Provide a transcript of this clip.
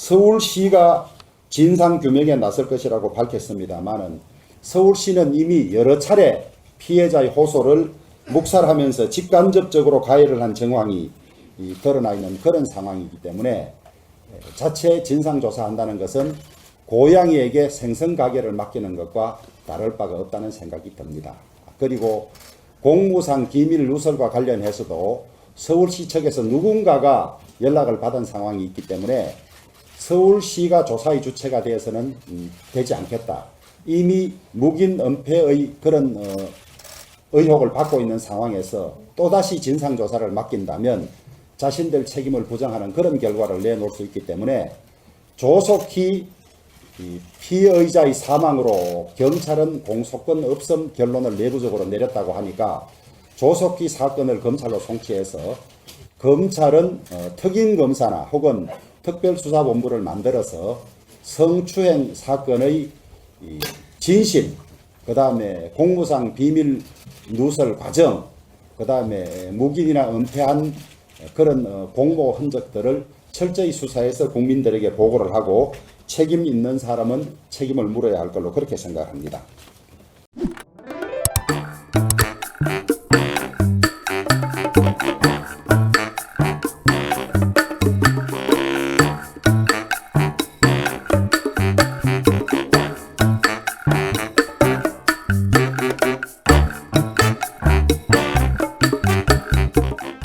서울시가 진상 규명에 나설 것이라고 밝혔습니다만은 서울시는 이미 여러 차례 피해자의 호소를 묵살하면서 직간접적으로 가해를 한 정황이 이 드러나 있는 그런 상황이기 때문에 자체 진상조사한다는 것은 고양이에게 생선가게를 맡기는 것과 다를 바가 없다는 생각이 듭니다. 그리고 공무상 기밀 누설과 관련해서도 서울시 측에서 누군가가 연락을 받은 상황이 있기 때문에 서울시가 조사의 주체가 되어서는 음, 되지 않겠다. 이미 묵인 은폐의 그런 어, 의혹을 받고 있는 상황에서 또다시 진상조사를 맡긴다면 자신들 책임을 부정하는 그런 결과를 내놓을 수 있기 때문에 조속히 이 피의자의 사망으로 경찰은 공소권 없음 결론을 내부적으로 내렸다고 하니까 조속히 사건을 검찰로 송치해서 검찰은 어, 특임 검사나 혹은 특별수사본부를 만들어서 성추행 사건의 진실, 그 다음에 공무상 비밀 누설 과정, 그 다음에 묵인이나 은폐한 그런 어, 공모 흔적들을 철저히 수사해서 국민들에게 보고를 하고 책임 있는 사람은 책임을 물어야 할 걸로 그렇게 생각합니다.